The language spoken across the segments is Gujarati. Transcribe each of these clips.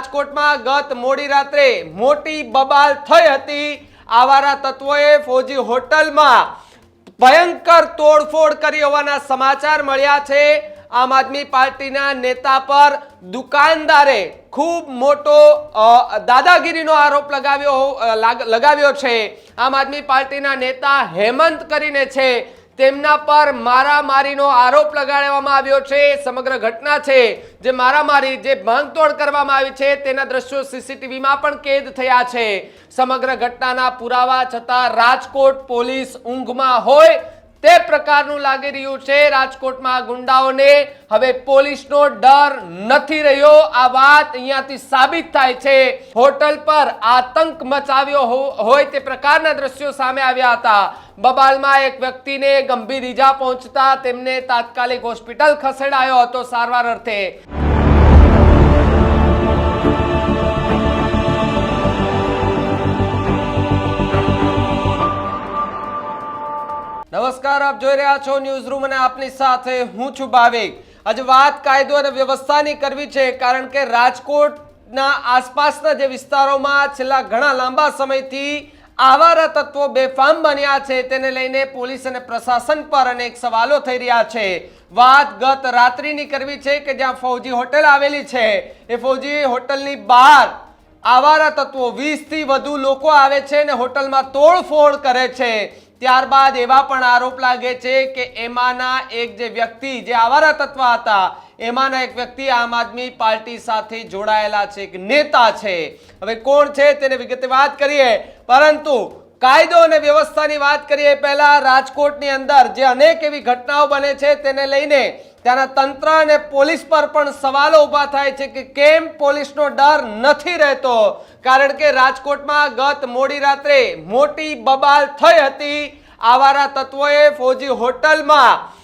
રાજકોટમાં ગત મોડી રાત્રે મોટી બબાલ થઈ હતી. આવારા તત્વોએ ફોજી હોટલમાં ભયંકર તોડફોડ કરી હોવાના સમાચાર મળ્યા છે. આમ આદમી પાર્ટીના નેતા પર દુકાનદારે ખૂબ મોટો દાદાગીરીનો આરોપ લગાવ્યો લાગ- લગાવ્યો છે. આમ આદમી પાર્ટીના નેતા હેમંત કરીને છે. તેમના પર મારામારીનો આરોપ લગાડવામાં આવ્યો છે. સમગ્ર ઘટના છે જે મારામારી, જે ભાંગતોડ કરવામાં આવી છે તેના દ્રશ્યો સીસીટીવીમાં પણ કેદ થયા છે. સમગ્ર ઘટનાના પુરાવા છતાં રાજકોટ પોલીસ ઊંઘમાં હોય તે પ્રકારનું લાગી રહ્યું છે. રાજકોટમાં ગુંડાઓને હવે પોલીસનો ડર નથી રહ્યો. આ વાત અહીંયાથી સાબિત થાય છે. હોટલ પર આતંક મચાવ્યો હોય તે પ્રકારના દ્રશ્યો સામે આવ્યા હતા. બબાલમાં એક વ્યક્તિને ગંભીર ઈજા પહોંચતા તેમને તાત્કાલિક હોસ્પિટલ ખસેડાયો હતો સારવાર અર્થે. નમસ્કાર, આપ જોઈ રહ્યા છો ન્યૂઝ રૂમ અને આપની સાથે હું છું ભાવિક. આજે વાત કાયદો અને વ્યવસ્થાની કરવી છે, કારણ કે રાજકોટના આસપાસના જે વિસ્તારોમાં છેલ્લા ઘણા લાંબા સમયથી આવારા તત્વો બેફામ બન્યા છે, તેને લઈને પોલીસ અને પ્રશાસન પર અનેક સવાલો થઈ રહ્યા છે. વાત ગત રાત્રિની કરવી છે કે જ્યાં ફૌજી હોટેલ આવેલી છે? એ ફૌજી હોટલની બહાર આવારા તત્વો વીસથી વધુ લોકો આવે છે અને હોટલમાં તોડફોડ કરે છે. ત્યારબાદ એવા પણ આરોપ લાગે છે કે એમાંના એક જે વ્યક્તિ, જે આવારા તત્વ હતા, એમાંના એક વ્યક્તિ આમ આદમી પાર્ટી સાથે જોડાયેલા છે, એક નેતા છે. હવે કોણ છે તેને વિગતે વાત કરીએ. પરંતુ કાયદો અને વ્યવસ્થાની વાત કરીએ પહેલા રાજકોટની અંદર જે અનેક એવી ઘટનાઓ બને છે તેને લઈને ત્યાંના તંત્ર અને પોલીસ પર પણ સવાલો ઊભા થાય છે કે કેમ પોલીસનો ડર નથી રહેતો? કારણ કે રાજકોટમાં ગત મોડી રાત્રે મોટી બબાલ થઈ હતી. આવારા તત્વોએ ફોજી હોટલમાં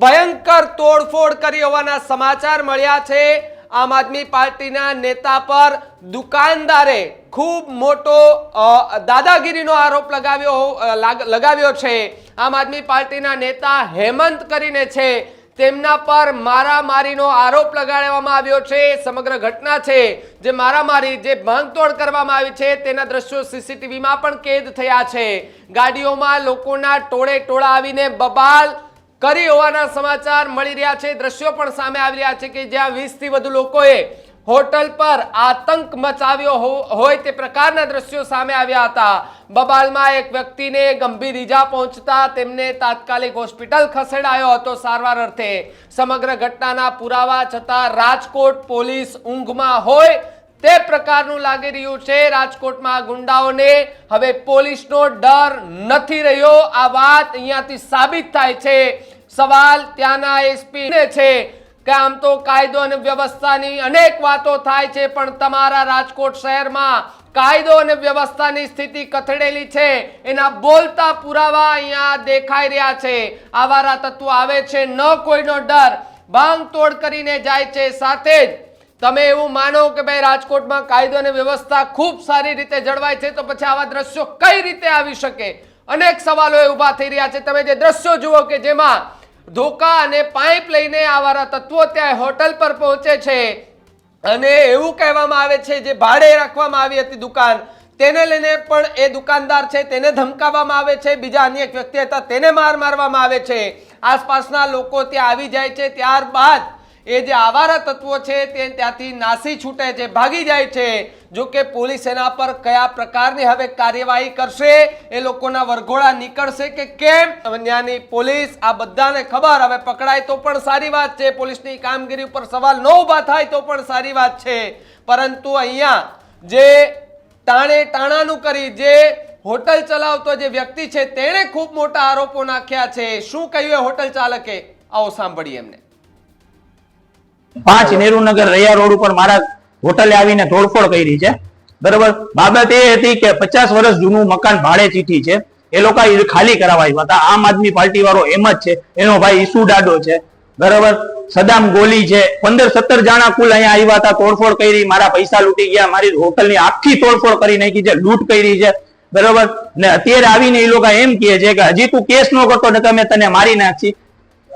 ભયંકર તોડફોડ કરી હોવાના સમાચાર મળ્યા છે. આમ આદમી પાર્ટીના નેતા પર દુકાનદારે ખૂબ મોટો દાદાગીરીનો આરોપ લગાવ્યો લાગ- લગાવ્યો છે. આમ આદમી પાર્ટીના નેતા હેમંત કરીને છે. તેમના પર મારામારીનો આરોપ લગાડવામાં આવ્યો છે. સમગ્ર ઘટના છે જે મારામારી, જે ભાંગતોડ કરવામાં આવી છે, તેના દ્રશ્યો સીસીટીવીમાં પણ કેદ થયા છે. ગાડીઓમાં લોકોના ટોળે ટોળા આવીને બબાલ કરી હોવાના સમાચાર મળી રહ્યા છે. દ્રશ્યો પણ સામે આવી રહ્યા છે કે જ્યાં વીસથી વધુ લોકોએ હોટલ પર આતંક મચાવ્યો હોય તે પ્રકારના દ્રશ્યો સામે આવ્યા હતા. બબાલમાં એક વ્યક્તિને ગંભીર ઈજા પહોંચતા તેમને તાત્કાલિક હોસ્પિટલ ખસેડાયો હતો સારવાર અર્થે. સમગ્ર ઘટનાના પુરાવા છતાં રાજકોટ પોલીસ ઊંઘમાં હોય તે પ્રકારનું લાગી રહ્યું છે. રાજકોટમાં ગુંડાઓને હવે પોલીસનો ડર નથી રહ્યો. આ વાત અહીંયાથી સાબિત થાય છે. સવાલ ત્યાંના એસપી ને છે. કે આમ તો કાયદો અને વ્યવસ્થાની અનેક વાતો થાય છે, પણ તમારા રાજકોટ શહેરમાં કાયદો અને વ્યવસ્થાની સ્થિતિ કથળેલી છે. એના બોલતા પુરાવા અહીંયા દેખાઈ રહ્યા છે. આવારા તત્વો આવે છે, ન કોઈનો ડર. ભાંગતોડ કરીને જાય છે, સાથે જ. તમે એવું માનો કે ભાઈ રાજકોટમાં કાયદો અને વ્યવસ્થા ખૂબ સારી રીતે જળવાય છે, તો પછી આવા દ્રશ્યો કઈ રીતે આવી શકે? અનેક સવાલો એ ઊભા થઈ રહ્યા છે. તમે જે દ્રશ્યો જુઓ કે જેમાં ધોકા અને પાઇપ લઈને આવારા તત્વો ત્યાં હોટલ પર પહોંચે છે. અને એવું કહેવામાં આવે છે, જે ભાડે રાખવામાં આવી હતી દુકાન, તેને લઈને પણ એ દુકાનદાર છે, તેને ધમકાવવામાં આવે છે. બીજા અન્ય એક વ્યક્તિ હતા, તેને માર મારવામાં આવે છે. આસપાસના લોકો ત્યાં આવી જાય છે. ત્યારબાદ એ જે આવારા તત્વો છે તે ત્યાંથી નાસી છૂટે છે, ભાગી જાય છે. જો કે પોલીસ એના પર કયા પ્રકારની હવે કાર્યવાહી કરશે, એ લોકોના વરઘોડા નીકળશે કે કેમ? ત્યાંની પોલીસ આ બધાને ખબર, હવે પકડાય તો પણ સારી વાત છે. પોલીસની કામગીરી ઉપર સવાલ ન ઊભા થાય તો પણ સારી વાત છે. પરંતુ અહીંયા જે ટાણે ટાણાનું કરી, જે હોટલ ચલાવતો જે વ્યક્તિ છે, તેણે ખૂબ મોટા આરોપો નાખ્યા છે. શું કહ્યું હોટલ ચાલકે? આવો સાંભળીએ એમને. પાંચ નેહરુનગર રૈયા રોડ ઉપર મારા હોટલે આવીને તોડફોડ કરી છે. બરોબર? બાબત એ હતી કે પચાસ વર્ષ જૂનું મકાન ભાડે ચીઠી છે. એ લોકો ખાલી કરાવવા આવ્યા હતા. આમ આદમી પાર્ટી વાળો એમ જ છે. એનો ભાઈ ઈસુ ડાડો છે. બરાબર? સદામ ગોલી છે. પંદર સત્તર જણા કુલ અહીંયા આવ્યા હતા. તોડફોડ કરી, મારા પૈસા લૂંટી ગયા. મારી હોટલની આખી તોડફોડ કરી નાખી છે. લૂંટ કરી છે. બરાબર? ને અત્યારે આવીને એ લોકો એમ કહે છે કે હજી તું કેસ ન કરતો ને તમે તને મારી નાખી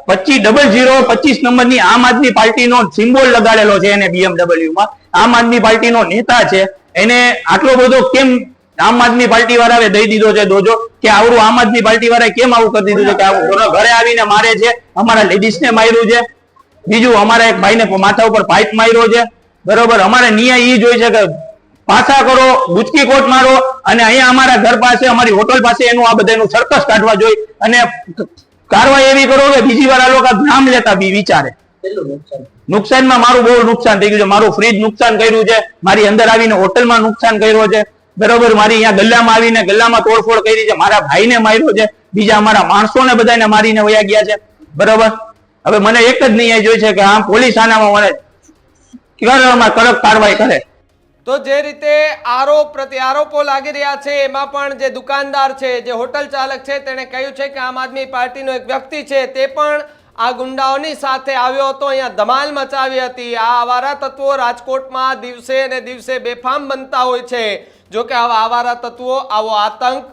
પચીસ ડબલ ઝીરો પચીસ નંબરની આમ આદમી પાર્ટીનો સિમ્બોલ લગાડેલો છે એને બીએમડબલ્યુમાં આમ આદમી પાર્ટીનો નેતા છે. એને આટલો બધો કેમ આમ આદમી પાર્ટી વાળાએ દઈ દીધો છે દોજો કે આવડું આમ આદમી પાર્ટી વાળાએ કેમ આવું કરી દીધું છે? કે આવું ઘરે- આવીને મારે છે, અમારા લેડીઝને માર્યું છે. બીજું અમારા એક ભાઈને માથા ઉપર પાઇપ માર્યો છે. બરોબર, અમારે ન્યાય એ જોઈ છે કે પાછા કરો, ગુચકી કોટ મારો અને અહીંયા અમારા ઘર પાસે, અમારી હોટલ પાસે એનું આ બધાનું સર્કસ કાઢવા જોઈએ અને કારવાઈ એવી કરો કે બીજી વાર આ લોકો નામ લેતા બી વિચારે. નુકસાનમાં મારું બહુ નુકસાન થઈ ગયું છે. મારું ફ્રીજ નુકસાન કર્યું છે. મારી અંદર આવીને હોટલમાં નુકસાન કર્યો છે. બરોબર મારી અહીંયા ગલ્લામાં આવીને ગલ્લામાં તોડફોડ કરી છે. મારા ભાઈને માર્યો છે. બીજા અમારા માણસોને બધાને મારીને વયા ગયા છે. બરોબર? હવે મને એક જ નહીં જોઈ છે કે આમ પોલીસ આનામાં મને કડકમાં કડક કાર્યવાહી કરે. તો જે રીતે આરોપ પ્રત્યારોપો લાગી રહ્યા છે, એમાં પણ જે દુકાનદાર છે, જે હોટલ ચાલક છે, તેણે કહ્યું છે કે આમ આદમી પાર્ટીનો એક વ્યક્તિ છે, તે પણ આ ગુંડાઓની સાથે આવ્યો હતો, અહીંયા ધમાલ મચાવી હતી. આ આવારા તત્વો રાજકોટમાં દિવસે ને દિવસે બેફામ બનતા હોય છે. જો કે આવા આવારા તત્વો આવો આતંક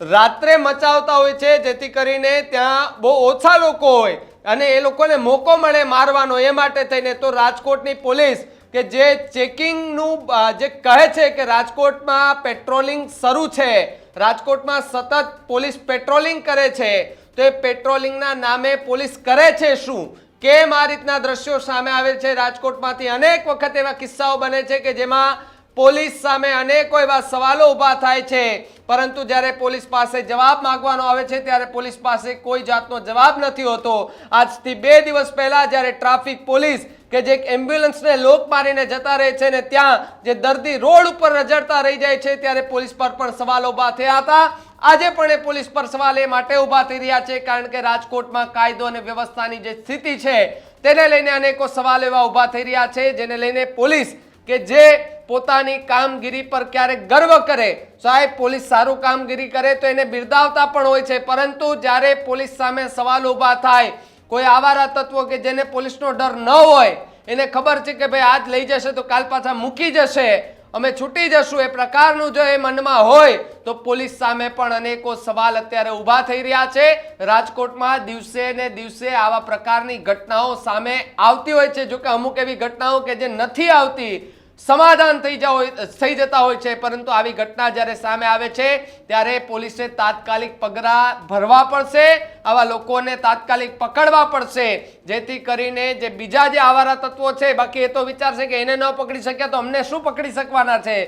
રાત્રે મચાવતા હોય છે, જેથી કરીને ત્યાં બહુ ઓછા લોકો હોય અને એ લોકોને મોકો મળે મારવાનો, એ માટે થઈને તો રાજકોટની પોલીસ કે જે ચેકિંગનું જે કહે છે કે રાજકોટમાં પેટ્રોલિંગ શરૂ છે, રાજકોટમાં સતત પોલીસ પેટ્રોલિંગ કરે છે, તો એ પેટ્રોલિંગના નામે પોલીસ કરે છે શું? કેમ આ રીતના દ્રશ્યો સામે આવે છે? રાજકોટમાંથી અનેક વખત એવા કિસ્સાઓ બને છે કે જેમાં પોલીસ સામે અનેકો એવા સવાલો ઊભા થાય છે. પરંતુ જ્યારે પોલીસ પાસે જવાબ માંગવાનો આવે છે, ત્યારે પોલીસ પાસે કોઈ જાતનો જવાબ નથી હોતો. આજથી બે દિવસ પહેલા જ્યારે ટ્રાફિક પોલીસ કે જે એમ્બ્યુલન્સને લોક મારીને જતા રહે છે ને ત્યાં જે દર્દી રોડ ઉપર રજડતા રહી જાય છે, ત્યારે પોલીસ પર પણ સવાલો ઊભા થયા હતા. આજે પણ એ પોલીસ પર સવાલ એ માટે ઊભા થઈ રહ્યા છે, કારણ કે રાજકોટમાં કાયદો અને વ્યવસ્થાની જે સ્થિતિ છે, તેને લઈને અનેકો સવાલ એવા ઊભા થઈ રહ્યા છે, જેને લઈને પોલીસ કે જે પોતાની કામગીરી પર ક્યારેક ગર્વ કરે. સાહેબ, પોલીસ સારું કામગીરી કરે તો એને બિરદાવતા પણ હોય છે. પરંતુ જ્યારે પોલીસ સામે સવાલ ઊભા થાય, કોઈ આવારા તત્વો કે જેને પોલીસનો ડર ન હોય, એને ખબર છે કે ભાઈ, આજ લઈ જશે તો કાલ પાછા મૂકી જશે. અમે છૂટી જશું. એ પ્રકારનું જો એ મનમાં હોય, તો પોલીસ સામે પણ અનેકો સવાલ અત્યારે ઊભા થઈ રહ્યા છે. રાજકોટમાં દિવસે ને દિવસે આવા પ્રકારની ઘટનાઓ સામે આવતી હોય છે. જો કે અમુક એવી ઘટનાઓ કે જે નથી આવતી સમાધાન થઈ જાવ થઈ જતા હોય છે. પરંતુ આવી ઘટના જ્યારે સામે આવે છે, ત્યારે પોલીસે તાત્કાલિક પગરા ભરવા પડશે. આવા લોકોને તાત્કાલિક પકડવા પડશે. જેથી કરીને જે બીજા જે આવારા તત્વો છે, બાકી એ તો વિચારશે કે એને ન પકડી શક્યા તો અમને શું પકડી શકવાના છે?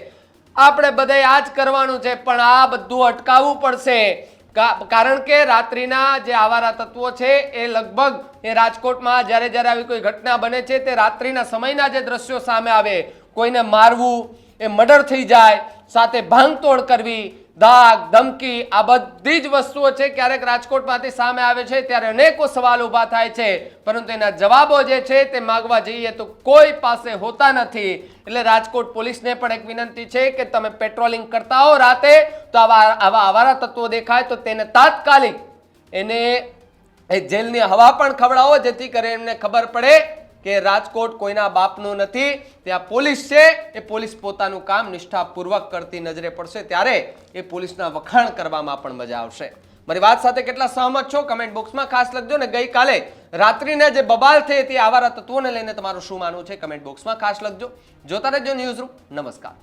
આપણે બધે આ જ કરવાનું છે, પણ આ બધું અટકાવવું પડશે. કારણ કે રાત્રિના જે આવારા તત્વો છે, એ લગભગ એ રાજકોટમાં જ્યારે જ્યારે આવી કોઈ ઘટના બને છે, તે રાત્રિના સમયના જે દ્રશ્યો સામે આવે. કોઈને મારવું એ મર્ડર થઈ જાય, સાથે ભાંગતોડ કરવી, દાગ, ધમકી, આ બધી જ વસ્તુઓ છે ક્યારેક રાજકોટમાંથી સામે આવે છે, ત્યારે અનેકો સવાલ ઊભા થાય છે. પરંતુ એના જવાબો જે છે તે માગવા જઈએ તો કોઈ પાસે હોતા નથી. એટલે રાજકોટ પોલીસને પણ એક વિનંતી છે કે તમે પેટ્રોલિંગ કરતા હો રાતે, તો આવા આવા આવારા તત્વો દેખાય તો તેને તાત્કાલિક એને એ જેલની હવા પણ ખવડાવો, જેથી કરીને એમને ખબર પડે કે રાજકોટ કોઈના બાપનું નથી, ત્યાં પોલીસ છે, એ પોલીસ પોતાનું કામ નિષ્ઠાપૂર્વક કરતી નજરે પડશે, ત્યારે એ પોલીસના વખાણ કરવામાં પણ મજા આવશે. મારી વાત સાથે કેટલા સહમત છો? કમેન્ટ બોક્સમાં ખાસ લખજો ને ગઈકાલે રાત્રિના જે બબાલ થઈ હતી, આવારા તત્વોને લઈને તમારું શું માનવું છે? કમેન્ટ બોક્સમાં ખાસ લખજો. જોતા રહેજો ન્યૂઝ રૂમ નમસ્કાર.